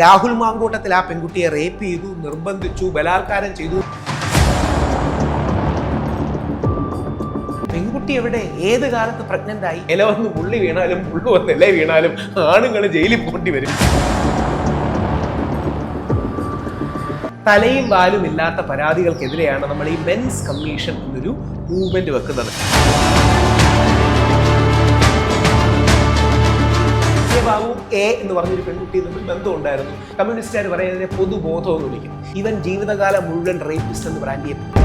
രാഹുൽ മാങ്കൂട്ടത്തിൽ ആ പെൺകുട്ടിയെ റേപ്പ് ചെയ്തു നിർബന്ധിച്ചു ബലാത്കാരം ചെയ്തു. പെൺകുട്ടി എവിടെ? ഏത് കാലത്ത് പ്രഗ്നന്റ് ആയി? ഇല വന്ന് പുള്ളി വീണാലും പുള്ളു വന്ന് ഇല വീണാലും ആണുങ്ങൾ ജയിലിൽ പോണ്ടി വരും. തലയും വാലും ഇല്ലാത്ത പരാതികൾക്കെതിരെയാണ് നമ്മൾ ഈ മെൻസ് കമ്മീഷൻ എന്നൊരു മൂവ്മെന്റ് വെക്കുന്നത്. എ എന്ന് പറഞ്ഞൊരു പെൺകുട്ടി തമ്മിൽ ബന്ധമുണ്ടായിരുന്നു. കമ്മ്യൂണിസ്റ്റുകാർ പറയുന്നതിനെ പൊതുബോധം എന്ന് വിളിക്കും. ഇവൻ ജീവിതകാലം മുഴുവൻ റേപ്പിസ്റ്റ് എന്ന് ബ്രാൻഡ് ചെയ്യും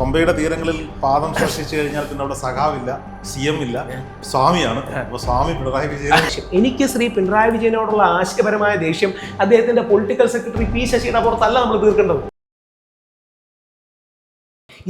പമ്പയുടെ തീരങ്ങളിൽ പാദം സ്പർശിച്ചു കഴിഞ്ഞാൽ പിന്നെ അവിടെ സഖാവില്ല സി എം ഇല്ല സ്വാമിയാണ്. അപ്പൊ സ്വാമി പിണറായി വിജയൻ എനിക്ക് ശ്രീ പിണറായി വിജയനോടുള്ള ആശയപരമായ ദേഷ്യം അദ്ദേഹത്തിന്റെ പൊളിറ്റിക്കൽ സെക്രട്ടറി പി ശശിയുടെ പുറത്തല്ല നമ്മൾ തീർക്കേണ്ടത്.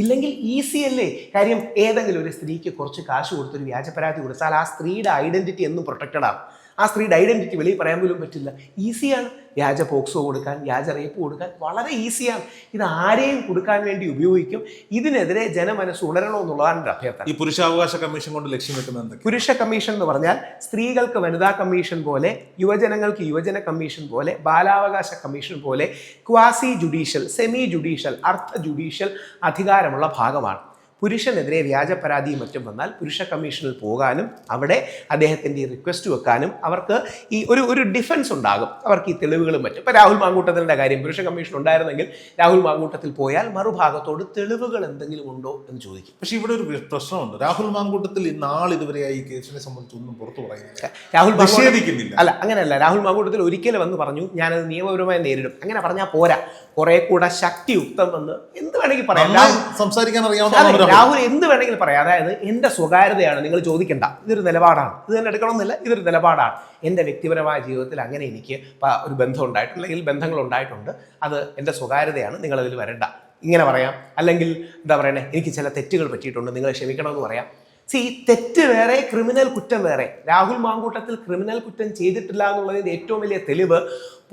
ഇല്ലെങ്കിൽ ഈസി അല്ലേ കാര്യം ഏതെങ്കിലും ഒരു സ്ത്രീക്ക് കുറച്ച് കാശ് കൊടുത്തൊരു വ്യാജ പരാതി കൊടുത്താൽ ആ സ്ത്രീയുടെ ഐഡന്റിറ്റി എന്നും പ്രൊട്ടക്റ്റഡ്. ആ സ്ത്രീയുടെ ഐഡന്റിറ്റി വെളിയിൽ പറയാൻ പോലും പറ്റില്ല. ഈസിയാണ് വ്യാജ പോക്സോ കൊടുക്കാൻ വ്യാജ റേപ്പ് കൊടുക്കാൻ വളരെ ഈസിയാണ് ഇത് ആരെയും കൊടുക്കാൻ വേണ്ടി ഉപയോഗിക്കും. ഇതിനെതിരെ ജനമനസ്സ് ഉണരണമെന്നുള്ളതാണ് എന്റെ അഭ്യർത്ഥന. ഈ പുരുഷാവകാശ കമ്മീഷൻ കൊണ്ട് ലക്ഷ്യം വെക്കുന്നത് പുരുഷ കമ്മീഷൻ എന്ന് പറഞ്ഞാൽ സ്ത്രീകൾക്ക് വനിതാ കമ്മീഷൻ പോലെ യുവജനങ്ങൾക്ക് യുവജന കമ്മീഷൻ പോലെ ബാലാവകാശ കമ്മീഷൻ പോലെ ക്വാസി ജുഡീഷ്യൽ സെമി ജുഡീഷ്യൽ അർത്ഥ ജുഡീഷ്യൽ അധികാരമുള്ള ഭാഗമാണ്. പുരുഷനെതിരെ വ്യാജ പരാതിയും മറ്റും വന്നാൽ പുരുഷ കമ്മീഷനിൽ പോകാനും അവിടെ അദ്ദേഹത്തിന്റെ റിക്വസ്റ്റ് വെക്കാനും അവർക്ക് ഈ ഒരു ഒരു ഡിഫൻസ് ഉണ്ടാകും. അവർക്ക് ഈ തെളിവുകളും മറ്റും. ഇപ്പോൾ രാഹുൽ മാങ്കൂട്ടത്തിന്റെ കാര്യം പുരുഷ കമ്മീഷൻ ഉണ്ടായിരുന്നെങ്കിൽ രാഹുൽ മാങ്കൂട്ടത്തിൽ പോയാൽ മറുഭാഗത്തോട് തെളിവുകൾ എന്തെങ്കിലും ഉണ്ടോ എന്ന് ചോദിക്കും. പക്ഷേ ഇവിടെ ഒരു പ്രശ്നമുണ്ട്. രാഹുൽ മാങ്കൂട്ടത്തിൽ ഈ നാളിതുവരെയായി ഈ കേസിനെ സംബന്ധിച്ച് ഒന്നും പുറത്തു പറയുന്നില്ല. രാഹുൽ നിഷേധിക്കുന്നില്ല. അല്ല അങ്ങനെയല്ല. രാഹുൽ മാങ്കൂട്ടത്തിൽ ഒരിക്കലും വന്ന് പറഞ്ഞു ഞാനത് നിയമപരമായി നേരിടും. അങ്ങനെ പറഞ്ഞാൽ പോരാ. കുറെ കൂടെ ശക്തിയുക്തം എന്ന് എന്ത് വേണമെങ്കിൽ പറയാം. സംസാരിക്കാൻ അറിയാവുന്ന രാഹുൽ എന്ത് വേണമെങ്കിലും പറയാം. അതായത് എന്റെ സ്വകാര്യതയാണ് നിങ്ങൾ ചോദിക്കേണ്ട. ഇതൊരു നിലപാടാണ്. ഇത് തന്നെ എടുക്കണമെന്നില്ല ഇതൊരു നിലപാടാണ്. എന്റെ വ്യക്തിപരമായ ജീവിതത്തിൽ അങ്ങനെ എനിക്ക് ഒരു ബന്ധം ഉണ്ടായിട്ടുണ്ട് അല്ലെങ്കിൽ ബന്ധങ്ങൾ ഉണ്ടായിട്ടുണ്ട് അത് എന്റെ സ്വകാര്യതയാണ് നിങ്ങൾ അതിൽ വരണ്ട. ഇങ്ങനെ പറയാം. അല്ലെങ്കിൽ എന്താ പറയണേ എനിക്ക് ചില തെറ്റുകൾ പറ്റിയിട്ടുണ്ട് നിങ്ങൾ ക്ഷമിക്കണമെന്ന് പറയാം. സി തെറ്റ് വേറെ ക്രിമിനൽ കുറ്റം വേറെ. രാഹുൽ മാങ്കൂട്ടത്തിൽ ക്രിമിനൽ കുറ്റം ചെയ്തിട്ടില്ല എന്നുള്ളതിന്റെ ഏറ്റവും വലിയ തെളിവ്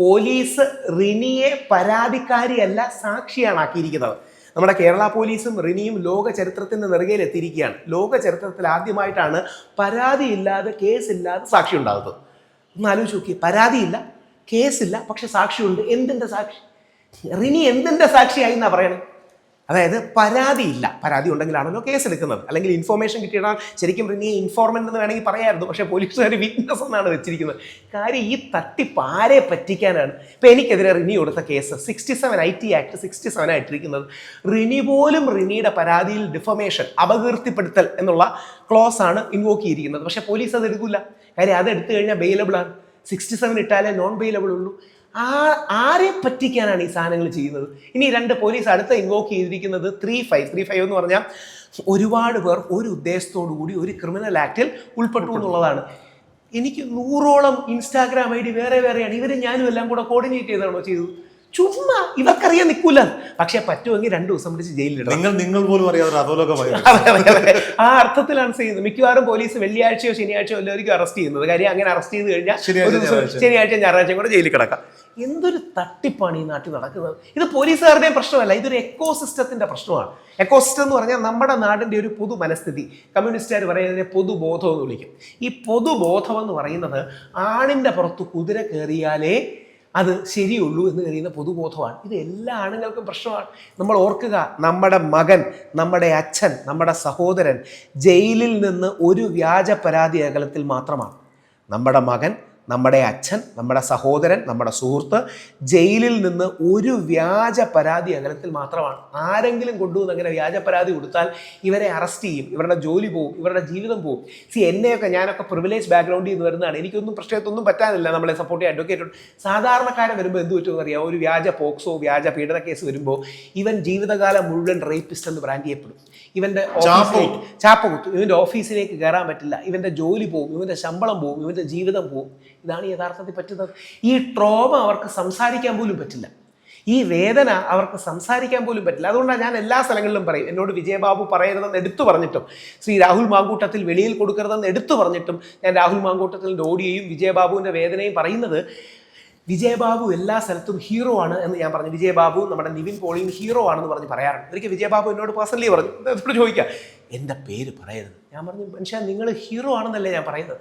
പോലീസ് റിനിയെ പരാതിക്കാരിയല്ല സാക്ഷിയാണ് ആക്കിയിരിക്കുന്നത്. നമ്മുടെ കേരള പോലീസും റിനിയും ലോക ചരിത്രത്തിന്റെ നെറുകയിലെത്തിയിരിക്കുകയാണ് ലോക ചരിത്രത്തിൽ ആദ്യമായിട്ടാണ് പരാതിയില്ലാതെ കേസില്ലാതെ സാക്ഷി ഉണ്ടാകുന്നത് ഒന്ന് ആലോചിച്ച് നോക്കി പരാതിയില്ല കേസില്ല പക്ഷെ സാക്ഷിയുണ്ട്. എന്തിന്റെ സാക്ഷി? റിനി എന്തിന്റെ സാക്ഷിയായി എന്നാ പറയണേ? അതായത് പരാതിയില്ല. പരാതി ഉണ്ടെങ്കിലാണല്ലോ കേസ് എടുക്കുന്നത് അല്ലെങ്കിൽ ഇൻഫോർമേഷൻ കിട്ടിയിട്ടാൽ ശരിക്കും റിനിയെ ഇൻഫോർമന്റ് എന്ന് വേണമെങ്കിൽ പറയായിരുന്നു പക്ഷേ പോലീസുകാർ വിറ്റ്നസ് എന്നാണ് വെച്ചിരിക്കുന്നത്. കാര്യം ഈ തട്ടിപ്പ് ആരെ പറ്റിക്കാനാണ്? ഇപ്പം എനിക്കെതിരെ റിനി കൊടുത്ത case sixty seven I T act sixty seven ആയിട്ടിരിക്കുന്നത്. Rini പോലും റിനിയുടെ പരാതിയിൽ ഡിഫമേഷൻ അപകീർത്തിപ്പെടുത്തൽ എന്നുള്ള ക്ലോസ് ആണ് ഇൻവോക്ക് ചെയ്തിരിക്കുന്നത്. പക്ഷേ പോലീസ് അത് എടുക്കില്ല. കാര്യം അത് എടുത്തു കഴിഞ്ഞാൽ ബെയിലബിൾ ആണ്. സിക്സ്റ്റി സെവൻ ഇട്ടാലേ നോൺ ബെയിലബിൾ ഉള്ളൂ. ആ ആരെ പറ്റിക്കാനാണ് ഈ സാധനങ്ങൾ ചെയ്യുന്നത്? ഇനി രണ്ട് പോലീസ് അടുത്ത ഇൻവോക്ക് ചെയ്തിരിക്കുന്നത് ത്രീ ഫൈവ് ത്രീ ഫൈവ് എന്ന് പറഞ്ഞാൽ ഒരുപാട് പേർ ഒരു ഉദ്ദേശത്തോടു കൂടി ഒരു ക്രിമിനൽ ആക്ടിൽ ഉൾപ്പെട്ടു എന്നുള്ളതാണ്. എനിക്ക് നൂറോളം ഇൻസ്റ്റാഗ്രാം ഐ ഡി വേറെ വേറെയാണ്. ഇവരെ ഞാനും എല്ലാം കൂടെ കോർഡിനേറ്റ് ചെയ്താണോ ചെയ്തത്? ചുമ്മാ ഇവർക്കറിയാൻ നിൽക്കൂല പക്ഷെ പറ്റുമെങ്കിൽ രണ്ടു ദിവസം പിടിച്ച് ജയിലിലിടും നിങ്ങൾ നിങ്ങൾ പോലും അറിയാതെ അധോലോകമായി. ആ അർത്ഥത്തിലാണ് ചെയ്യുന്നത്. മിക്കവാറും പോലീസ് വെള്ളിയാഴ്ചയോ ശനിയാഴ്ചയോ എല്ലാവർക്കും അറസ്റ്റ് ചെയ്യുന്നത്. കാര്യം അങ്ങനെ അറസ്റ്റ് ചെയ്ത് കഴിഞ്ഞാൽ ശനിയാഴ്ച, ഞായറാഴ്ചയും കൂടെ ജയിലിൽ കിടക്കാം. എന്തൊരു തട്ടിപ്പാണ് ഈ നാട്ടിൽ നടക്കുന്നത്? ഇത് പോലീസുകാരുടെയും പ്രശ്നമല്ല. ഇതൊരു എക്കോസിസ്റ്റത്തിന്റെ പ്രശ്നമാണ്. എക്കോസിസ്റ്റം എന്ന് പറഞ്ഞാൽ നമ്മുടെ നാടിന്റെ ഒരു പൊതു മനസ്ഥിതി. കമ്മ്യൂണിസ്റ്റുകാർ പറയുന്നതിനെ പൊതുബോധം എന്ന് വിളിക്കും. ഈ പൊതുബോധം എന്ന് പറയുന്നത് ആണിന്റെ പുറത്ത് കുതിര കയറിയാലേ അത് ശരിയുള്ളൂ എന്ന് കരുതുന്ന പൊതുബോധമാണ്. ഇത് എല്ലാ ആണുങ്ങൾക്കും പ്രശ്നമാണ്. നമ്മൾ ഓർക്കുക നമ്മുടെ മകൻ നമ്മുടെ അച്ഛൻ നമ്മുടെ സഹോദരൻ ജയിലിൽ നിന്ന് ഒരു വ്യാജ പരാതി അകലത്തിൽ മാത്രമാണ്. നമ്മുടെ മകൻ നമ്മുടെ അച്ഛൻ നമ്മുടെ സഹോദരൻ നമ്മുടെ സുഹൃത്ത് ജയിലിൽ നിന്ന് ഒരു വ്യാജ പരാതി അകലത്തിൽ മാത്രമാണ്. ആരെങ്കിലും കൊണ്ടുവന്ന് അങ്ങനെ വ്യാജ പരാതി കൊടുത്താൽ ഇവരെ അറസ്റ്റ് ചെയ്യും ഇവരുടെ ജോലി പോകും ഇവരുടെ ജീവിതം പോകും സി എന്നെയൊക്കെ ഞാനൊക്കെ പ്രിവിലേജ് ബാക്ക്ഗ്രൗണ്ടിൽ നിന്ന് വരുന്നതാണ്. എനിക്കൊന്നും പ്രശ്നത്തൊന്നും പറ്റാനില്ല. നമ്മളെ സപ്പോർട്ട് ചെയ്യാൻ അഡ്വക്കേറ്റ് സാധാരണക്കാരൻ വരുമ്പോൾ എന്ത് പറ്റുമെന്ന് അറിയാം ഒരു വ്യാജ പോക്സോ വ്യാജ പീഡന കേസ് വരുമ്പോൾ ഇവൻ ജീവിതകാലം മുഴുവൻ റേപ്പിസ്റ്റ് എന്ന് ബ്രാൻഡ് ചെയ്യപ്പെടും. ഇവന്റെ ഓഫീസിലേക്ക് ചാപ്പ കുത്തും ഇവന്റെ ഓഫീസിലേക്ക് കയറാൻ പറ്റില്ല. ഇവന്റെ ജോലി പോകും ഇവന്റെ ശമ്പളം പോകും ഇവന്റെ ജീവിതം പോകും ഇതാണ് യഥാർത്ഥത്തിൽ പറ്റുന്നത്. ഈ ട്രോമ അവർക്ക് സംസാരിക്കാൻ പോലും പറ്റില്ല. ഈ വേദന അവർക്ക് സംസാരിക്കാൻ പോലും പറ്റില്ല. അതുകൊണ്ടാണ് ഞാൻ എല്ലാ സ്ഥലങ്ങളിലും പറയും. എന്നോട് വിജയബാബു പറയരുതെന്ന് എടുത്തു പറഞ്ഞിട്ടും ശ്രീ രാഹുൽ മാങ്കൂട്ടത്തിൽ വെളിയിൽ കൊടുക്കരുതെന്ന് എടുത്തു പറഞ്ഞിട്ടും ഞാൻ രാഹുൽ മാങ്കൂട്ടത്തിൽ ഓടിയേയും വിജയബാബുവിന്റെ വേദനയും പറയുന്നത് വിജയബാബു എല്ലാ സ്ഥലത്തും ഹീറോ ആണ് എന്ന് ഞാൻ പറഞ്ഞു. വിജയബാബു നമ്മുടെ നിവിൻ പോളിയും ഹീറോ ആണെന്ന് പറഞ്ഞ് പറയാറുണ്ട്. ഒരിക്കൽ വിജയബാബു എന്നോട് പേഴ്സണലി പറഞ്ഞു. എന്നോട് ചോദിക്കാം? എന്റെ പേര് പറയരുത്? ഞാൻ പറഞ്ഞു മനുഷ്യ നിങ്ങൾ ഹീറോ ആണെന്നല്ലേ ഞാൻ പറയുന്നത്.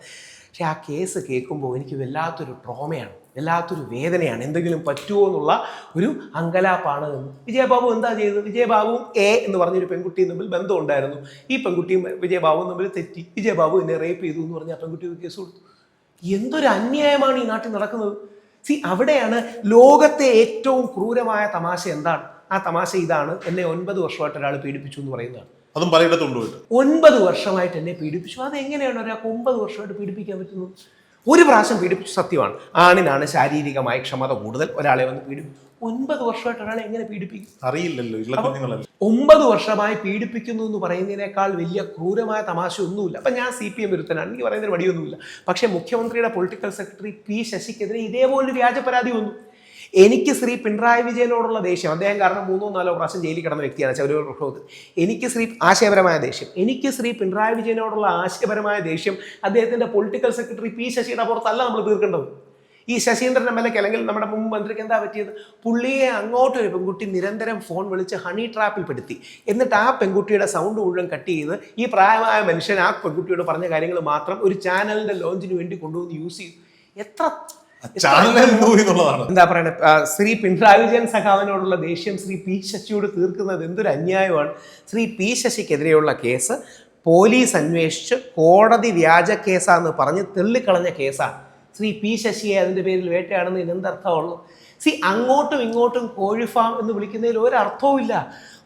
പക്ഷെ ആ കേസ് കേൾക്കുമ്പോൾ എനിക്ക് വല്ലാത്തൊരു ട്രോമയാണ് വല്ലാത്തൊരു വേദനയാണ്. എന്തെങ്കിലും പറ്റുമോ എന്നുള്ള ഒരു അങ്കലാപ്പാണ് വിജയബാബു എന്താ ചെയ്തത്? വിജയബാബുവും എ എന്ന് പറഞ്ഞൊരു പെൺകുട്ടിയും തമ്മിൽ ബന്ധമുണ്ടായിരുന്നു. ഈ പെൺകുട്ടിയും വിജയബാബുവും തമ്മിൽ തെറ്റി. വിജയബാബു എന്നെ റേപ്പ് ചെയ്തു എന്ന് പറഞ്ഞ് ആ പെൺകുട്ടി കേസ് കൊടുത്തു. എന്തൊരു അന്യായമാണ് ഈ നാട്ടിൽ നടക്കുന്നത്? സി അവിടെയാണ് ലോകത്തെ ഏറ്റവും ക്രൂരമായ തമാശ എന്താണ്? ആ തമാശ ഇതാണ്. എന്നെ ഒൻപത് വർഷമായിട്ട് ഒരാൾ പീഡിപ്പിച്ചു എന്ന് പറയുന്നതാണ്. അതും പലയിടത്തും കൊണ്ടുപോയിട്ട് ഒൻപത് വർഷമായിട്ട് എന്നെ പീഡിപ്പിച്ചു. അത് എങ്ങനെയാണ് ഒരാൾക്ക് ഒമ്പത് വർഷമായിട്ട് പീഡിപ്പിക്കാൻ പറ്റുന്നത്? ഒരു പ്രാവശ്യം പീഡിപ്പിച്ചു സത്യമാണ്. ആണിനാണ് ശാരീരികമായ ക്ഷമത കൂടുതൽ. ഒരാളെ വന്ന് പീഡിപ്പിച്ചു. ഒൻപത് വർഷമായിട്ട് ഒരാളെ എങ്ങനെ പീഡിപ്പിക്കും? അറിയില്ലല്ലോ ഒമ്പത് വർഷമായി പീഡിപ്പിക്കുന്നു എന്ന് പറയുന്നതിനേക്കാൾ വലിയ ക്രൂരമായ തമാശ ഒന്നുമില്ല അപ്പം ഞാൻ സി പി എം വിരുദ്ധനാണ് എനിക്ക് പറയുന്നതിന് വടിയൊന്നുമില്ല പക്ഷേ മുഖ്യമന്ത്രിയുടെ പൊളിറ്റിക്കൽ സെക്രട്ടറി പി ശശിക്കെതിരെ ഇതേപോലൊരു വ്യാജ പരാതി വന്നു. എനിക്ക് ശ്രീ പിണറായി വിജയനോടുള്ള ദേഷ്യം അദ്ദേഹം കാരണം മൂന്നോ നാലോ പ്രാവശ്യം ജയിലിൽ കിടന്ന വ്യക്തിയാണ് ചൗരൂർ പ്രക്ഷോഭത്തിൽ എനിക്ക് ശ്രീ ആശയപരമായ ദേഷ്യം എനിക്ക് ശ്രീ പിണറായി വിജയനോടുള്ള ആശയപരമായ ദേഷ്യം അദ്ദേഹത്തിന്റെ പൊളിറ്റിക്കൽ സെക്രട്ടറി പി ശശിയുടെ പുറത്തല്ല നമ്മൾ തീർക്കേണ്ടത്. ഈ ശശീന്ദ്രൻ എം എൽ എക്ക് അല്ലെങ്കിൽ നമ്മുടെ മുൻ മന്ത്രിക്ക് എന്താ പറ്റിയത്? പുള്ളിയെ അങ്ങോട്ട് ഒരു പെൺകുട്ടി നിരന്തരം ഫോൺ വിളിച്ച് ഹണി ട്രാപ്പിൽ പെടുത്തി. എന്നിട്ട് ആ പെൺകുട്ടിയുടെ സൗണ്ട് മുഴുവൻ കട്ട് ചെയ്ത് ഈ പ്രായമായ മനുഷ്യൻ ആ പെൺകുട്ടിയോട് പറഞ്ഞ കാര്യങ്ങൾ മാത്രം ഒരു ചാനലിന്റെ ലോഞ്ചിന് വേണ്ടി കൊണ്ടുവന്ന് യൂസ് ചെയ്തു. എത്ര എന്താ പറയണ? ശ്രീ പിണറായി വിജയൻ സഖാവിനോടുള്ള ദേഷ്യം ശ്രീ പി ശശിയോട് തീർക്കുന്നത് എന്തൊരു അന്യായമാണ്. ശ്രീ പി ശശിക്കെതിരെയുള്ള കേസ് പോലീസ് അന്വേഷിച്ച് കോടതി വ്യാജ കേസാന്ന് പറഞ്ഞ് തെള്ളിക്കളഞ്ഞ കേസാണ്. ശ്രീ പി ശശിയെ അതിന്റെ പേരിൽ വേട്ടയാണെന്ന് എന്തർത്ഥമുള്ളൂ സി അങ്ങോട്ടും ഇങ്ങോട്ടും കോഴി ഫാം എന്ന് വിളിക്കുന്നതിൽ ഒരർത്ഥവും ഇല്ല.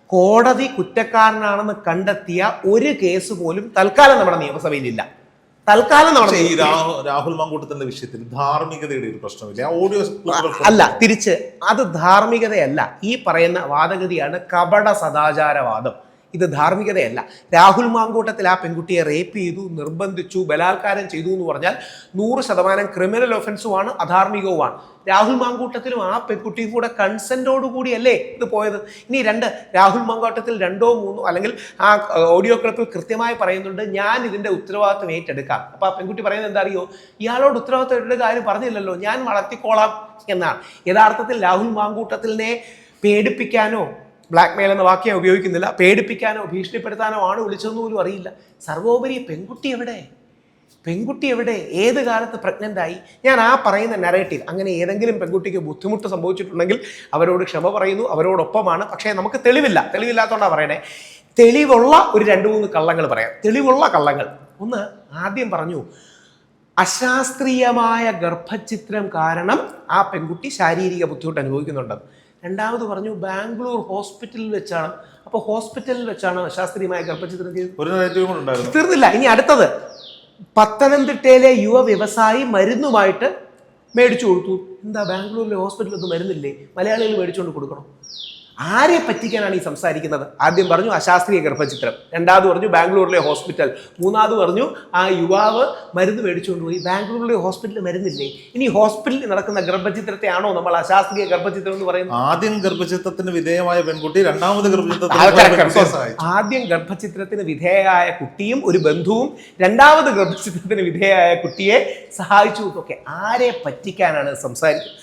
കോടതി കുറ്റക്കാരനാണെന്ന് കണ്ടെത്തിയ ഒരു കേസ് പോലും തൽക്കാലം നമ്മുടെ നിയമസഭയിലില്ല. തൽക്കാലം നമ്മുടെ ഈ രാഹുൽ മങ്കൂട്ടത്തിന്റെ വിഷയത്തിൽ ധാർമ്മികതയുടെ ഒരു പ്രശ്നമില്ല. ഓഡിയോ അല്ല തിരിച്ച് അത് ധാർമ്മികതയല്ല. ഈ പറയുന്ന വാദഗതിയാണ് കപട സദാചാരവാദം. ഇത് ധാർമ്മികതയല്ല. രാഹുൽ മാങ്കൂട്ടത്തിൽ ആ പെൺകുട്ടിയെ റേപ്പ് ചെയ്തു നിർബന്ധിച്ചു ബലാത്കാരം ചെയ്തു എന്ന് പറഞ്ഞാൽ നൂറ് ശതമാനം ക്രിമിനൽ ഒഫൻസുമാണ് അധാർമികവുമാണ്. രാഹുൽ മാങ്കൂട്ടത്തിലും ആ പെൺകുട്ടിയും കൂടെ കൺസെന്റോടുകൂടിയല്ലേ ഇത് പോയത്? ഇനി രണ്ട് രാഹുൽ മാങ്കൂട്ടത്തിൽ രണ്ടോ മൂന്നോ അല്ലെങ്കിൽ ആ ഓഡിയോ ക്ലിപ്പിൽ കൃത്യമായി പറയുന്നുണ്ട് ഞാൻ ഇതിന്റെ ഉത്തരവാദിത്വം ഏറ്റെടുക്കാം. അപ്പോൾ ആ പെൺകുട്ടി പറയുന്നത് എന്താ അറിയോ? ഇയാളോട് ഉത്തരവാദിത്വം ഏറ്റെടുക്കുക ആരും പറഞ്ഞില്ലല്ലോ ഞാൻ വളർത്തിക്കോളാം എന്നാണ്. യഥാർത്ഥത്തിൽ രാഹുൽ മാങ്കൂട്ടത്തിനെ പേടിപ്പിക്കാനോ ബ്ലാക്ക് മെയിൽ എന്ന വാക്യം ഉപയോഗിക്കുന്നില്ല. പേടിപ്പിക്കാനോ ഭീഷണിപ്പെടുത്താനോ ആണ് വിളിച്ചതെന്ന് പോലും അറിയില്ല. സർവോപരി പെൺകുട്ടി എവിടെ? പെൺകുട്ടി എവിടെ? ഏത് കാലത്ത് പ്രഗ്നന്റായി ഞാൻ ആ പറയുന്ന നറേറ്റീവ് അങ്ങനെ ഏതെങ്കിലും പെൺകുട്ടിക്ക് ബുദ്ധിമുട്ട് സംഭവിച്ചിട്ടുണ്ടെങ്കിൽ അവരോട് ക്ഷമ പറയുന്നു അവരോടൊപ്പമാണ്. പക്ഷേ നമുക്ക് തെളിവില്ല. തെളിവില്ലാത്തതുകൊണ്ടാണ് പറയണേ. തെളിവുള്ള ഒരു രണ്ട് മൂന്ന് കള്ളങ്ങൾ പറയാം. തെളിവുള്ള കള്ളങ്ങൾ. ഒന്ന് ആദ്യം പറഞ്ഞു അശാസ്ത്രീയമായ ഗർഭചിത്രം കാരണം ആ പെൺകുട്ടി ശാരീരിക ബുദ്ധിമുട്ട് അനുഭവിക്കുന്നുണ്ടെന്ന് രണ്ടാമത് പറഞ്ഞു ബാംഗ്ലൂർ ഹോസ്പിറ്റലിൽ വെച്ചാണ്. അപ്പോൾ ഹോസ്പിറ്റലിൽ വെച്ചാണ് ശാസ്ത്രീയമായ ഗർഭചിത്രം ചെയ്തത്. തീർന്നില്ല. ഇനി അടുത്തത്. പത്തനംതിട്ടയിലെ യുവ വ്യവസായി മരുന്നുമായിട്ട് മേടിച്ചു കൊടുത്തു. എന്താ ബാംഗ്ലൂരിലെ ഹോസ്പിറ്റലിൽ ഒന്നും മരുന്നില്ലേ? മലയാളികൾ മേടിച്ചുകൊണ്ട് കൊടുക്കണം? ആരെ പറ്റിക്കാനാണ് ഈ സംസാരിക്കുന്നത്? ആദ്യം പറഞ്ഞു അശാസ്ത്രീയ ഗർഭചിത്രം. രണ്ടാമത് പറഞ്ഞു ബാംഗ്ലൂരിലെ ഹോസ്പിറ്റൽ. മൂന്നാമത് പറഞ്ഞു ആ യുവാവ് മരുന്ന് മേടിച്ചുകൊണ്ട് പോയി ബാംഗ്ലൂരിലെ ഹോസ്പിറ്റലിൽ മരുന്നില്ലേ? ഇനി ഹോസ്പിറ്റലിൽ നടക്കുന്ന ഗർഭചിത്രത്തെ ആണോ നമ്മൾ അശാസ്ത്രീയ ഗർഭചിത്രം എന്ന് പറയുന്നത്? ആദ്യം ഗർഭചിത്രത്തിന് വിധേയമായ പെൺകുട്ടി രണ്ടാമത് ഗർഭചിത്രത്തിന്. ആദ്യം ഗർഭചിത്രത്തിന് വിധേയയായ കുട്ടിയും ഒരു ബന്ധുവും രണ്ടാമത് ഗർഭചിത്രത്തിന് വിധേയയായ കുട്ടിയെ സഹായിച്ചു ഒക്കെ ആരെ പറ്റിക്കാനാണ് സംസാരിക്കുന്നത്?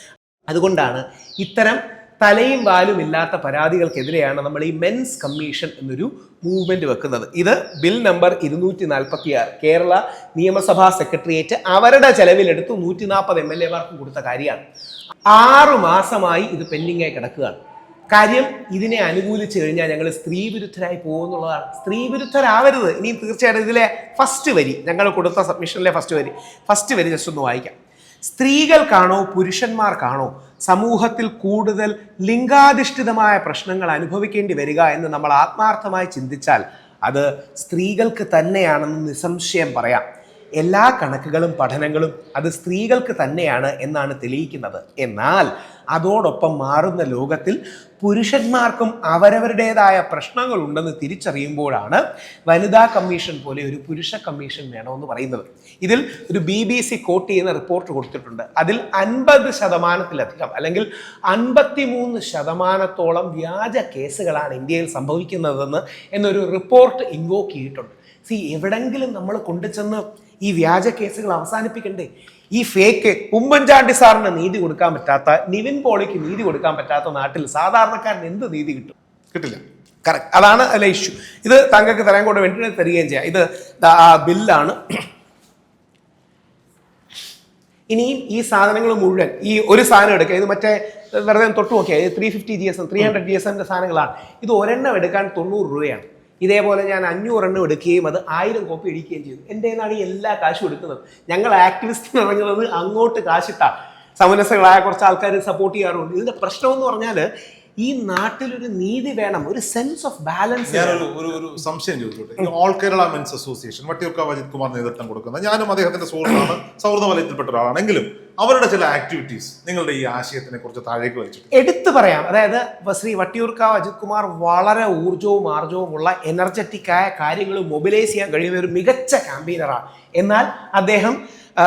അതുകൊണ്ടാണ് ഇത്തരം തലയും വാലും ഇല്ലാത്ത പരാതികൾക്കെതിരെയാണ് നമ്മൾ ഈ മെൻസ് കമ്മീഷൻ എന്നൊരു മൂവ്മെന്റ് വെക്കുന്നത്. ഇത് ബിൽ നമ്പർ ഇരുന്നൂറ്റി നാൽപ്പത്തി ആറ് കേരള നിയമസഭാ സെക്രട്ടേറിയറ്റ് അവരുടെ ചെലവിലെടുത്ത് നൂറ്റി നാൽപ്പത് എം എൽ എമാർക്ക് കൊടുത്ത കാര്യമാണ്. ആറു മാസമായി ഇത് പെൻഡിംഗ് ആയി കിടക്കുകയാണ്. കാര്യം ഇതിനെ അനുകൂലിച്ച് കഴിഞ്ഞാൽ ഞങ്ങൾ സ്ത്രീ വിരുദ്ധരായി പോകുന്നുള്ളതാണ്. സ്ത്രീ വിരുദ്ധരാവരുത് ഇനിയും തീർച്ചയായിട്ടും ഇതിലെ ഫസ്റ്റ് വരി ഞങ്ങൾ കൊടുത്ത സബ്മിഷനിലെ ഫസ്റ്റ് വരി. ഫസ്റ്റ് വരി ജസ്റ്റ് ഒന്ന് വായിക്കാം. സ്ത്രീകൾക്കാണോ പുരുഷന്മാർക്കാണോ സമൂഹത്തിൽ കൂടുതൽ ലിംഗാധിഷ്ഠിതമായ പ്രശ്നങ്ങൾ അനുഭവിക്കേണ്ടി വരിക എന്ന് നമ്മൾ ആത്മാർത്ഥമായി ചിന്തിച്ചാൽ അത് സ്ത്രീകൾക്ക് തന്നെയാണെന്ന് നിസ്സംശയം പറയാം. എല്ലാ കണക്കുകളും പഠനങ്ങളും അത് സ്ത്രീകൾക്ക് തന്നെയാണ് എന്നാണ് തെളിയിക്കുന്നത്. എന്നാൽ അതോടൊപ്പം മാറുന്ന ലോകത്തിൽ പുരുഷന്മാർക്കും അവരവരുടേതായ പ്രശ്നങ്ങൾ ഉണ്ടെന്ന് തിരിച്ചറിയുമ്പോഴാണ് വനിതാ കമ്മീഷൻ പോലെ ഒരു പുരുഷ കമ്മീഷൻ വേണമെന്ന് പറയുന്നത്. ഇതിൽ ഒരു ബി ബി സി കോട്ട് ചെയ്യുന്ന റിപ്പോർട്ട് കൊടുത്തിട്ടുണ്ട്. അതിൽ അൻപത് ശതമാനത്തിലധികം അല്ലെങ്കിൽ അൻപത്തിമൂന്ന് ശതമാനത്തോളം വ്യാജ കേസുകളാണ് ഇന്ത്യയിൽ സംഭവിക്കുന്നതെന്ന് എന്നൊരു റിപ്പോർട്ട് ഇൻവോക്ക് ചെയ്തിട്ടുണ്ട്. സി എവിടെങ്കിലും നമ്മൾ കൊണ്ടുചെന്ന് ഈ വ്യാജ കേസുകൾ അവസാനിപ്പിക്കണ്ടേ? ഈ ഫേക്ക് ഉമ്മൻചാണ്ടി സാറിന് നീതി കൊടുക്കാൻ പറ്റാത്ത നിവിൻ പോളിക്ക് നീതി കൊടുക്കാൻ പറ്റാത്ത നാട്ടിൽ സാധാരണക്കാരന് എന്ത് നീതി കിട്ടും? കിട്ടില്ല. കറക്റ്റ് അതാണ് അല്ല ഇഷ്യൂ ഇത് താങ്കൾക്ക് തരാൻ കൊണ്ട് വേണ്ടി തരികയും ചെയ്യാം. ഇത് ആ ബില്ലാണ്. ഇനിയും ഈ സാധനങ്ങൾ മുഴുവൻ ഈ ഒരു സാധനം എടുക്കുക. ഇത് മറ്റേ വെറുതെ തൊട്ടു നോക്കിയാൽ three fifty G S M three hundred G S എമ്മിന്റെ സാധനങ്ങളാണ്. ഇത് ഒരെണ്ണം എടുക്കാൻ തൊണ്ണൂറ് രൂപയാണ്. ഇതേപോലെ ഞാൻ അഞ്ഞൂറെണ്ണം എടുക്കുകയും അത് ആയിരം കോപ്പി അടിക്കുകയും ചെയ്തു. എന്റെ നിന്നാണ് എല്ലാ കാശും എടുക്കുന്നത്? ഞങ്ങൾ ആക്ടിവിസ്റ്റിന് ഇറങ്ങുന്നത് അങ്ങോട്ട് കാശിട്ട. സമനസ്സുകളായ കുറച്ച് ആൾക്കാർ സപ്പോർട്ട് ചെയ്യാറുണ്ട്. ഇതിന്റെ പ്രശ്നം എന്ന് പറഞ്ഞാൽ ഈ നാട്ടിലൊരു നീതി വേണം ഒരു സെൻസ് ഓഫ് ബാലൻസ് ഒരു ഒരു സംശയം ചോദിച്ചോട്ടെ? ഈ all Kerala men's association Vattiyoorkavu Ajith Kumar നേതൃത്വം കൊടുക്കുന്ന ഞാനും അദ്ദേഹത്തിന്റെ സുഹൃത്താണ് സൗഹൃദ വലയത്തിൽപ്പെട്ട ഒരാളാണെങ്കിലും അവരുടെ ചില ആക്ടിവിറ്റീസ് നിങ്ങളുടെ ഈ ആശയത്തിനെ കുറിച്ച് താഴേക്ക് വലിച്ചിട്ട് എടുത്തു പറയാം. അതായത് ശ്രീ വട്ടിയൂർക്കാവ് അജിത് കുമാർ വളരെ ഊർജവും ആർജവുമുള്ള എനർജറ്റിക് ആയ കാര്യങ്ങൾ മൊബിലൈസ് ചെയ്യാൻ കഴിയുന്ന ഒരു മികച്ച ക്യാമ്പയിനറാണ് എന്നാൽ അദ്ദേഹം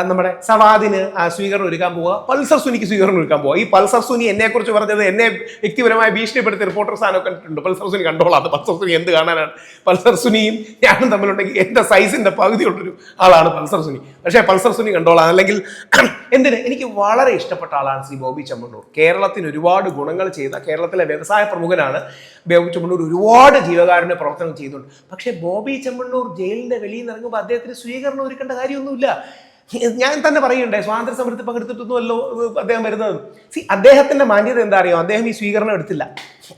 നമ്മുടെ സവാദിന് സ്വീകരണം ഒരുക്കാൻ പോവുക. പൾസർ സുനിക്ക് സ്വീകരണം ഒരുക്കാൻ പോവുക. ഈ പൾസർ സുനി എന്നെ കുറിച്ച് പറഞ്ഞത് എന്നെ വ്യക്തിപരമായി ഭീഷണിപ്പെടുത്തി റിപ്പോർട്ടർ സാധനം കണ്ടിട്ടുണ്ട്. പൾസർ സുനി കണ്ടോളാം. പൾസർ സുനി എന്ത് കാണാനാണ്? പൾസർ സുനിയും ഞാനും തമ്മിലുണ്ടെങ്കിൽ എന്റെ സൈസിന്റെ പകുതിയുള്ളൊരു ആളാണ് പൾസർ സുനി. പക്ഷേ പൾസർ സുനി കണ്ടോളാം. അല്ലെങ്കിൽ എന്തിന്? എനിക്ക് വളരെ ഇഷ്ടപ്പെട്ട ആളാണ് ശ്രീ ബോബി ചെമ്മണ്ണൂർ. കേരളത്തിന് ഒരുപാട് ഗുണങ്ങൾ ചെയ്ത കേരളത്തിലെ വ്യവസായ പ്രമുഖനാണ് ബോബി ചെമ്മണ്ണൂർ ഒരുപാട് ജീവകാരുണ്യ പ്രവർത്തനം ചെയ്യുന്നുണ്ട് പക്ഷേ ബോബി ചെമ്മണ്ണൂർ ജയിലിന്റെ വെളിയിൽ നിന്ന് ഇറങ്ങുമ്പോൾ അദ്ദേഹത്തിന് സ്വീകരണം ഒരുക്കേണ്ട കാര്യമൊന്നുമില്ല. ഞാൻ തന്നെ പറയണ്ടേ സ്വാതന്ത്ര്യ സമരത്തിൽ പങ്കെടുത്തിട്ടൊന്നുമല്ലോ അദ്ദേഹം വരുന്നത്. സി അദ്ദേഹത്തിന്റെ മാന്യത എന്താ അറിയോ? അദ്ദേഹം ഈ സ്വീകരണം എടുത്തില്ല.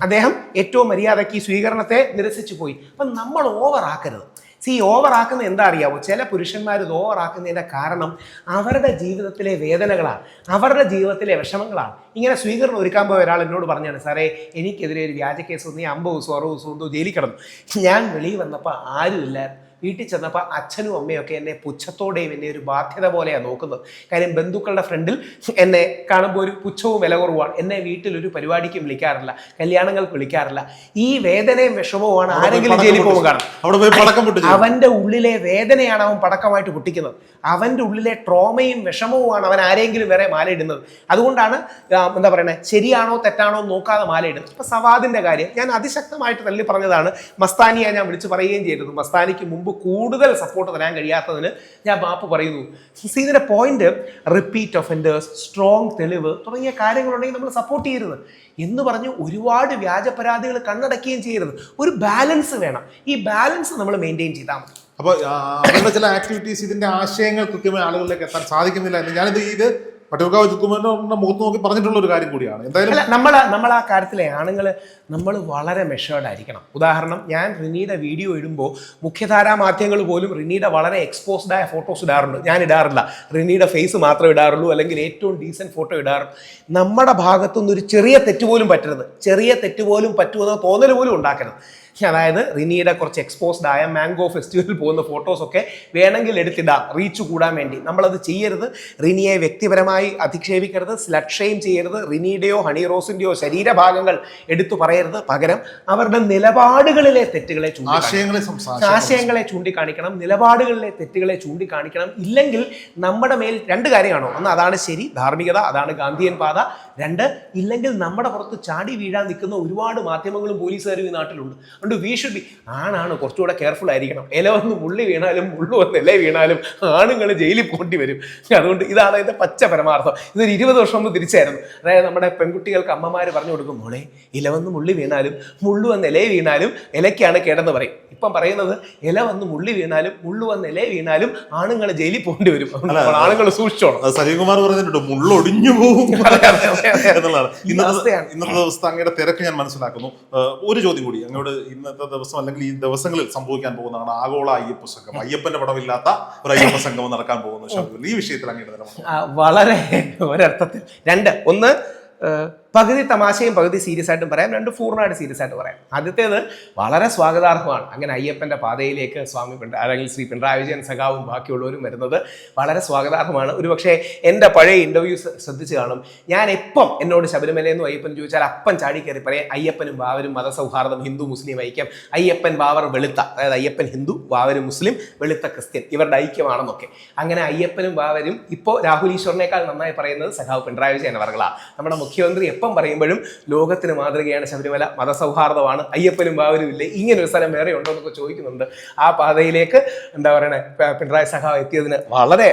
അദ്ദേഹം ഏറ്റവും മര്യാദയ്ക്ക് ഈ സ്വീകരണത്തെ നിരസിച്ചു പോയി. അപ്പം നമ്മൾ ഓവർ ആക്കരുത്. സി ഓവർ ആക്കുന്നത് എന്താ അറിയാവോ ചില പുരുഷന്മാർ ഇത് ഓവർ ആക്കുന്നതിന്റെ കാരണം അവരുടെ ജീവിതത്തിലെ വേദനകളാണ്. അവരുടെ ജീവിതത്തിലെ വിഷമങ്ങളാണ്. ഇങ്ങനെ സ്വീകരണം ഒരുക്കാൻ പോയ ഒരാൾ എന്നോട് പറഞ്ഞാണ് സാറേ എനിക്കെതിരെ ഒരു വ്യാജ കേസ് വന്ന്. ഈ അമ്പത് ദിവസം അറുപത് ദിവസം എന്തോ ജയിലിൽ കിടന്നു. ഞാൻ വെളിയിൽ വന്നപ്പോൾ ആരുമില്ലായിരുന്നു. വീട്ടിൽ ചെന്നപ്പോൾ അച്ഛനും അമ്മയും ഒക്കെ എന്നെ പുച്ഛത്തോടെയും എന്നെ ഒരു ബാധ്യത പോലെയാണ് നോക്കുന്നത്. കാര്യം ബന്ധുക്കളുടെ ഫ്രണ്ടിൽ എന്നെ കാണുമ്പോൾ ഒരു പുച്ഛവും വില കുറവാണ് എന്നെ വീട്ടിൽ ഒരു പരിപാടിക്കും വിളിക്കാറില്ല കല്യാണങ്ങൾക്ക് വിളിക്കാറില്ല. ഈ വേദനയും വിഷമവുമാണ് ആരെങ്കിലും ജയിലിൽ പോകുകയാണ് പൊട്ടിച്ചു. അവന്റെ ഉള്ളിലെ വേദനയാണ് അവൻ പടക്കമായിട്ട് പൊട്ടിക്കുന്നത്. അവന്റെ ഉള്ളിലെ ട്രോമയും വിഷമവുമാണ് അവൻ ആരെങ്കിലും വരെ മാലയിടുന്നത്. അതുകൊണ്ടാണ് എന്താ പറയണേ ശരിയാണോ തെറ്റാണോ നോക്കാതെ മാലയിടുന്നത്. ഇപ്പൊ സവാദിന്റെ കാര്യം ഞാൻ അതിശക്തമായിട്ട് തള്ളി പറഞ്ഞതാണ്. മസ്താനിയെ ഞാൻ വിളിച്ചു പറയുകയും ചെയ്തിരുന്നു മസ്താനിക്ക് മുമ്പ് കൂടുതൽ സപ്പോർട്ട് തരാൻ കഴിയാത്തതിന് ഞാൻ മാപ്പ് പറയുന്നു. ഇതിന്റെ പോയിന്റ് റിപ്പീറ്റ് ഒഫൻഡേഴ്സ് സ്ട്രോങ് തെളിവ് തുടങ്ങിയ കാര്യങ്ങളുണ്ടെങ്കിൽ നമ്മൾ സപ്പോർട്ട് ചെയ്യരുത്. എന്ന് പറഞ്ഞ് ഒരുപാട് വ്യാജ പരാതികൾ കണ്ണടക്കുകയും ചെയ്യരുത്. ഒരു ബാലൻസ് വേണം. ഈ ബാലൻസ് നമ്മൾ മെയിന്റെയിൻ ചെയ്താൽ മതി. അപ്പോൾ അവരുടെ ചില ആക്ടിവിറ്റീസ് ഇതിന്റെ ആശയങ്ങൾ കൃത്യമായി ആളുകളിലേക്ക് എത്താൻ സാധിക്കുന്നില്ല എന്ന്. ഞാനിത് ഇത് വട്ടിയൂർക്കാവ് അജിത് കുമാറിന്റെ മുഖത്ത് നോക്കി പറഞ്ഞിട്ടുള്ള ഒരു കാര്യം കൂടിയാണ്. എന്തായാലും നമ്മൾ നമ്മൾ ആ കാര്യത്തിലെ ആണുങ്ങൾ നമ്മൾ വളരെ മെഷേർഡ് ആയിരിക്കണം. ഉദാഹരണം ഞാൻ റിനിയുടെ വീഡിയോ ഇടുമ്പോൾ മുഖ്യധാരാ മാധ്യമങ്ങൾ പോലും റിനിയുടെ വളരെ എക്സ്പോസ്ഡ് ആയ ഫോട്ടോസ് ഇടാറുണ്ട്. ഞാൻ ഇടാറില്ല. റിനിയുടെ ഫേസ് മാത്രം ഇടാറുള്ളൂ അല്ലെങ്കിൽ ഏറ്റവും ഡീസന്റ് ഫോട്ടോ ഇടാറുള്ളൂ നമ്മുടെ ഭാഗത്തുനിന്ന് ഒരു ചെറിയ തെറ്റ് പോലും പറ്റരുത്. ചെറിയ തെറ്റ് പോലും പറ്റുമെന്ന തോന്നൽ പോലും ഉണ്ടാക്കരുത്. അതായത് റിനിയുടെ കുറച്ച് എക്സ്പോസ്ഡ് ആയ മാംഗോ ഫെസ്റ്റിവലിൽ പോകുന്ന ഫോട്ടോസൊക്കെ വേണമെങ്കിൽ എടുത്തിടാം റീച്ച് കൂടാൻ വേണ്ടി. നമ്മളത് ചെയ്യരുത് റിനിയെ വ്യക്തിപരമായി അധിക്ഷേപിക്കരുത് സ്ലക്ഷയും ചെയ്യരുത് റിനിയുടെയോ ഹണി റോസിന്റെയോ ശരീരഭാഗങ്ങൾ എടുത്തു പറയരുത്. പകരം അവരുടെ നിലപാടുകളിലെ തെറ്റുകളെ ആശയങ്ങളെ ചൂണ്ടിക്കാണിക്കണം നിലപാടുകളിലെ തെറ്റുകളെ ചൂണ്ടിക്കാണിക്കണം. ഇല്ലെങ്കിൽ നമ്മുടെ മേൽ രണ്ട് കാര്യമാണോ? ഒന്ന് അതാണ് ശരി ധാർമ്മികത അതാണ് ഗാന്ധിയൻ പാത. രണ്ട് ഇല്ലെങ്കിൽ നമ്മുടെ പുറത്ത് ചാടി വീഴാൻ നിൽക്കുന്ന ഒരുപാട് മാധ്യമങ്ങളും പോലീസുകാരും ഈ നാട്ടിലുണ്ട്. അതുകൊണ്ട് വി ഷുഡ് ബി ആണാണ് കുറച്ചുകൂടെ കെയർഫുൾ ആയിരിക്കണം. ഇല വന്ന് മുള്ളി വീണാലും മുള്ളു വന്ന് ഇല വീണാലും ആണുങ്ങൾ ജയിലിൽ പോകേണ്ടി വരും. അതുകൊണ്ട് ഇതാണ് അതിന്റെ പച്ച പരമാർത്ഥം. ഇതൊരു ഇരുപത് വർഷം മുമ്പ് തിരിച്ചായിരുന്നു. അതായത് നമ്മുടെ പെൺകുട്ടികൾക്ക് അമ്മമാർ പറഞ്ഞു കൊടുക്കും മോളെ ഇല വന്ന് മുള്ളി വീണാലും മുള്ളു വന്ന് ഇല വീണാലും ഇലയ്ക്കാണ് കേടെന്ന് പറയും. ഇപ്പം പറയുന്നത് ഇല വന്ന് മുള്ളി വീണാലും മുള്ളു വന്ന് ഇല വീണാലും ആണുങ്ങൾ ജയിലിൽ പോകേണ്ടി വരും. ആണുങ്ങൾ സൂക്ഷിച്ചോണം. സജീവകുമാർ പറഞ്ഞിട്ടുണ്ട് പറഞ്ഞിട്ടുണ്ട് മുള്ളൊടിഞ്ഞു പോകും. എന്നുള്ളതാണ്. ഇന്നത്തെ ദിവസത്തെ അങ്ങയുടെ തിരക്ക് ഞാൻ മനസ്സിലാക്കുന്നു. ഒരു ചോദ്യം കൂടി അങ്ങോട്ട് ഇന്നത്തെ ദിവസം അല്ലെങ്കിൽ ഈ ദിവസങ്ങളിൽ സംഭവിക്കാൻ പോകുന്നതാണ് ആഗോള അയ്യപ്പ സംഘം അയ്യപ്പന്റെ പടമില്ലാത്ത ഒരു അയ്യപ്പ സംഗമം നടക്കാൻ പോകുന്നു. ഈ വിഷയത്തിൽ അങ്ങനെ വളരെ ഒരർത്ഥത്തിൽ രണ്ട് ഒന്ന് പകുതി തമാശയും പകുതി സീരിയസ് ആയിട്ടും പറയാം. രണ്ട് പൂർണമായിട്ട് സീരിയസ് ആയിട്ട് പറയാം. ആദ്യത്തേത് വളരെ സ്വാഗതാർഹമാണ്. അങ്ങനെ അയ്യപ്പന്റെ പാതയിലേക്ക് സ്വാമി അല്ലെങ്കിൽ ശ്രീ പിണറായി വിജയൻ സഖാവും ബാക്കിയുള്ളവരും വരുന്നത് വളരെ സ്വാഗതാർഹമാണ്. ഒരുപക്ഷെ എന്റെ പഴയ ഇന്റർവ്യൂസ് ശ്രദ്ധിച്ച് കാണും. ഞാൻ എപ്പം എന്നോട് ശബരിമലയെന്നും അയ്യപ്പൻ ചോദിച്ചാൽ അപ്പൻ ചാടി കയറി പറയാം അയ്യപ്പനും ബാവരും മതസൗഹാർദ്ദം ഹിന്ദു മുസ്ലിം ഐക്യം അയ്യപ്പൻ ബാവർ വെളുത്ത അതായത് അയ്യപ്പൻ ഹിന്ദു ബാവരും മുസ്ലിം വെളുത്ത ക്രിസ്ത്യൻ ഇവരുടെ ഐക്യമാണെന്നൊക്കെ. അങ്ങനെ അയ്യപ്പനും ബാവരും ഇപ്പോൾ രാഹുൽ ഈശ്വറിനേക്കാൾ നന്നായി പറയുന്നത് സഖാവ് പിണറായി വിജയൻ അവർകളാണ് നമ്മുടെ മുഖ്യമന്ത്രി എപ്പം പറയുമ്പോഴും ലോകത്തിന് മാതൃകയാണ് ശബരിമല മതസൗഹാർദ്ദമാണ്. അയ്യപ്പനും ബാവരുമില്ലേ ഇങ്ങനെ ഒരു സ്ഥലം വേറെ ഉണ്ടോ എന്നൊക്കെ ചോദിക്കുന്നുണ്ട്. ആ പാതയിലേക്ക് എന്താ പറയണേ? പിണറായി സഖാവ് എത്തിയതിന് വളരെ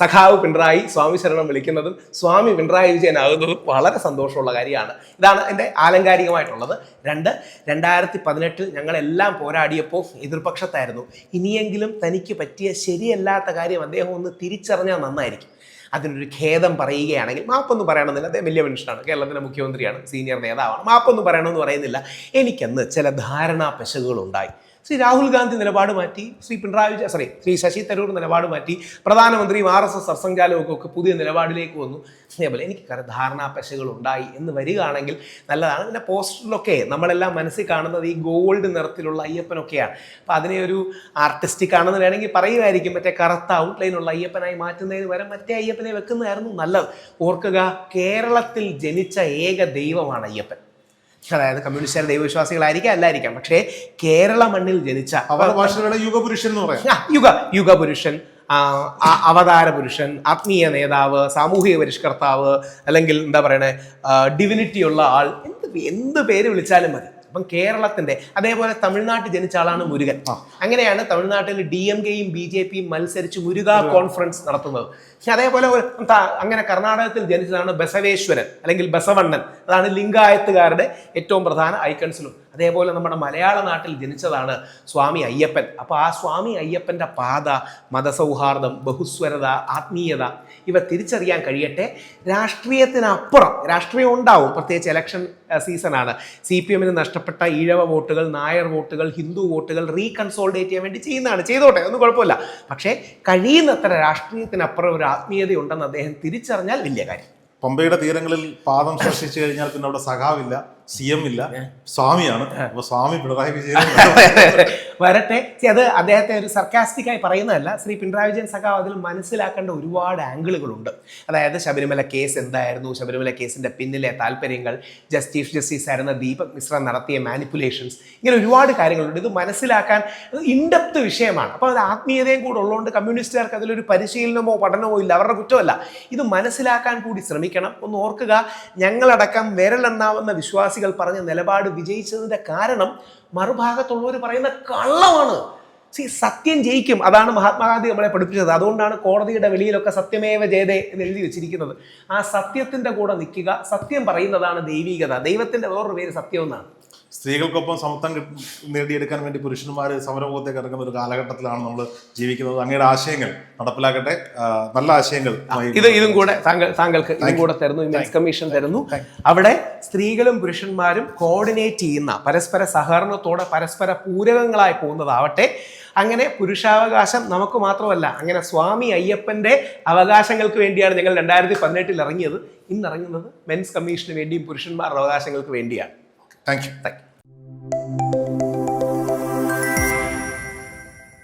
സഖാവ് പിണറായി സ്വാമി ശരണം വിളിക്കുന്നതും സ്വാമി പിണറായി വിജയനാകുന്നതും വളരെ സന്തോഷമുള്ള കാര്യമാണ്. ഇതാണ് എന്റെ ആലങ്കാരികമായിട്ടുള്ളത്. രണ്ട് രണ്ടായിരത്തി പതിനെട്ടിൽ ഞങ്ങളെല്ലാം പോരാടിയപ്പോൾ എതിർപക്ഷത്തായിരുന്നു. ഇനിയെങ്കിലും തനിക്ക് പറ്റിയ ശരിയല്ലാത്ത കാര്യം അദ്ദേഹം ഒന്ന് തിരിച്ചറിഞ്ഞാൽ നന്നായിരിക്കും. അതിനൊരു ഖേദം പറയുകയാണെങ്കിൽ മാപ്പൊന്നും പറയണമെന്നില്ല. അദ്ദേഹം വലിയ മനുഷ്യനാണ്. കേരളത്തിന്റെ മുഖ്യമന്ത്രിയാണ് സീനിയർ നേതാവാണ്. മാപ്പൊന്നും പറയണമെന്ന് പറയുന്നില്ല. എനിക്കന്ന് ചില ധാരണാ പെശകുകളുണ്ടായി. ശ്രീ രാഹുൽ ഗാന്ധി നിലപാട് മാറ്റി ശ്രീ പിണറായി സോറി ശ്രീ ശശി തരൂർ നിലപാട് മാറ്റി പ്രധാനമന്ത്രിയും ആർ എസ് എസ് സർസംഘാലവും ഒക്കെ പുതിയ നിലപാടിലേക്ക് വന്നു. അതേപോലെ എനിക്ക് ധാരണാ പെശകൾ ഉണ്ടായി എന്ന് വരികയാണെങ്കിൽ നല്ലതാണ്. പിന്നെ പോസ്റ്ററിലൊക്കെ നമ്മളെല്ലാം മനസ്സിൽ കാണുന്നത് ഈ ഗോൾഡ് നിറത്തിലുള്ള അയ്യപ്പനൊക്കെയാണ്. അപ്പോൾ അതിനെ ഒരു ആർട്ടിസ്റ്റിക് ആണെന്ന് വേണമെങ്കിൽ പറയുമായിരിക്കും. മറ്റേ കറുത്ത ഔട്ട്ലൈനുള്ള അയ്യപ്പനായി മാറ്റുന്നതിന് വരെ മറ്റേ അയ്യപ്പനെ വെക്കുന്നതായിരുന്നു നല്ലത്. ഓർക്കുക കേരളത്തിൽ ജനിച്ച ഏക ദൈവമാണ് അയ്യപ്പൻ. അതായത് കമ്മ്യൂണിസ്റ്റ് ദൈവവിശ്വാസികളായിരിക്കാം അല്ലായിരിക്കാം. പക്ഷേ കേരള മണ്ണിൽ ജനിച്ച യുഗപുരുഷൻ എന്ന് പറയാം. യുഗ യുഗപുരുഷൻ അവതാര പുരുഷൻ ആത്മീയ നേതാവ് സാമൂഹിക പരിഷ്കർത്താവ് അല്ലെങ്കിൽ എന്താ പറയണേ ഡിവിനിറ്റി ഉള്ള ആൾ എന്ത് എന്ത് പേര് വിളിച്ചാലും മതി. അപ്പം കേരളത്തിന്റെ അതേപോലെ തമിഴ്നാട്ടിൽ ജനിച്ച ആളാണ് മുരുകൻ. അങ്ങനെയാണ് തമിഴ്നാട്ടിൽ ഡി എം കെയും ബി ജെ പിയും മത്സരിച്ച് മുരുക കോൺഫറൻസ് നടത്തുന്നത്. പക്ഷെ അതേപോലെ അങ്ങനെ കർണാടകത്തിൽ ജനിച്ചതാണ് ബസവേശ്വരൻ അല്ലെങ്കിൽ ബസവണ്ണൻ. അതാണ് ലിംഗായത്തുകാരുടെ ഏറ്റവും പ്രധാന ഐക്കൺസിലും. അതേപോലെ നമ്മുടെ മലയാള നാട്ടിൽ ജനിച്ചതാണ് സ്വാമി അയ്യപ്പൻ. അപ്പോൾ ആ സ്വാമി അയ്യപ്പന്റെ പാത മതസൗഹാർദ്ദം ബഹുസ്വരത ആത്മീയത ഇവ തിരിച്ചറിയാൻ കഴിയട്ടെ. രാഷ്ട്രീയത്തിനപ്പുറം രാഷ്ട്രീയം ഉണ്ടാവും. പ്രത്യേകിച്ച് ഇലക്ഷൻ സീസണാണ് സി പി എമ്മിന് നഷ്ടപ്പെട്ട ഈഴവ വോട്ടുകൾ നായർ വോട്ടുകൾ ഹിന്ദു വോട്ടുകൾ റീകൺസോൾഡേറ്റ് ചെയ്യാൻ വേണ്ടി ചെയ്യുന്നതാണ്. ചെയ്തോട്ടെ ഒന്നും കുഴപ്പമില്ല. പക്ഷേ കഴിയുന്നത്ര രാഷ്ട്രീയത്തിനപ്പുറം ഒരു ആത്മീയതയുണ്ടെന്ന് അദ്ദേഹം തിരിച്ചറിഞ്ഞാൽ വലിയ കാര്യം. പമ്പയുടെ തീരങ്ങളിൽ പാദം സ്പർശിച്ചു കഴിഞ്ഞാൽ പിന്നെ അവിടെ സഖാവില്ല. സി എം ഇല്ല. സ്വാമിയാണ്. അപ്പൊ സ്വാമി പിണറായി വിജയൻ വരട്ടെ. അത് അദ്ദേഹത്തെ ഒരു സർക്കാസ്റ്റിക് ആയി പറയുന്നതല്ല. ശ്രീ പിണറായി വിജയൻ സഖാവ് അതിൽ മനസ്സിലാക്കേണ്ട ഒരുപാട് ആംഗിളുകളുണ്ട്. അതായത് ശബരിമല കേസ് എന്തായിരുന്നു? ശബരിമല കേസിന്റെ പിന്നിലെ താല്പര്യങ്ങൾ ജസ്റ്റിസ് ജസ്റ്റിസ് ആയിരുന്ന ദീപക് മിശ്ര നടത്തിയ മാനിപ്പുലേഷൻസ് ഇങ്ങനെ ഒരുപാട് കാര്യങ്ങളുണ്ട്. ഇത് മനസ്സിലാക്കാൻ ഇൻഡെപ്ത് വിഷയമാണ്. അപ്പോൾ അത് ആത്മീയതയും കൂടെ ഉള്ളതുകൊണ്ട് കമ്മ്യൂണിസ്റ്റുകാർക്ക് അതിലൊരു പരിശീലനമോ പഠനമോ ഇല്ല. അവരുടെ കുറ്റമല്ല. ഇത് മനസ്സിലാക്കാൻ കൂടി ശ്രമിക്കണം. ഒന്ന് ഓർക്കുക ഞങ്ങളടക്കം വിരലെണ്ണാവുന്ന വിശ്വാസികൾ പറഞ്ഞ നിലപാട് വിജയിച്ചതിന്റെ കാരണം മറുഭാഗത്തുള്ളവർ പറയുന്ന കള്ളമാണ്. സി സത്യം ജയിക്കും. അതാണ് മഹാത്മാഗാന്ധി നമ്മളെ പഠിപ്പിച്ചത്. അതുകൊണ്ടാണ് കോടതിയുടെ വെളിയിലൊക്കെ സത്യമേവ ജയതേ എന്ന് എഴുതി വെച്ചിരിക്കുന്നത്. ആ സത്യത്തിന്റെ കൂടെ നിൽക്കുക സത്യം പറയുന്നതാണ് ദൈവികത. ദൈവത്തിന്റെ വേറൊരു പേര് സത്യം എന്നാണ്. സ്ത്രീകൾക്കൊപ്പം സമത്വം നേടിയെടുക്കാൻ വേണ്ടി പുരുഷന്മാർ സമരമുഖത്തേക്ക് ഇറങ്ങുന്ന ഒരു കാലഘട്ടത്തിലാണ് നമ്മൾ ജീവിക്കുന്നത്. അങ്ങയുടെ ആശയങ്ങൾ നടപ്പിലാക്കട്ടെ. നല്ല ആശയങ്ങൾ ഇത് ഇതും കൂടെ താങ്കൾ താങ്കൾക്ക് ഇതും കൂടെ തരുന്നു. കമ്മീഷൻ തരുന്നു. അവിടെ സ്ത്രീകളും പുരുഷന്മാരും കോർഡിനേറ്റ് ചെയ്യുന്ന പരസ്പര സഹകരണത്തോടെ പരസ്പര പൂരകങ്ങളായി പോകുന്നതാവട്ടെ. അങ്ങനെ പുരുഷാവകാശം നമുക്ക് മാത്രമല്ല അങ്ങനെ സ്വാമി അയ്യപ്പന്റെ അവകാശങ്ങൾക്ക് വേണ്ടിയാണ് ഞങ്ങൾ രണ്ടായിരത്തി പതിനെട്ടിൽ ഇറങ്ങിയത്. ഇന്ന് ഇറങ്ങുന്നത് മെൻസ് കമ്മീഷന് വേണ്ടിയും പുരുഷന്മാരുടെ അവകാശങ്ങൾക്ക് വേണ്ടിയാണ്. Thank you thank you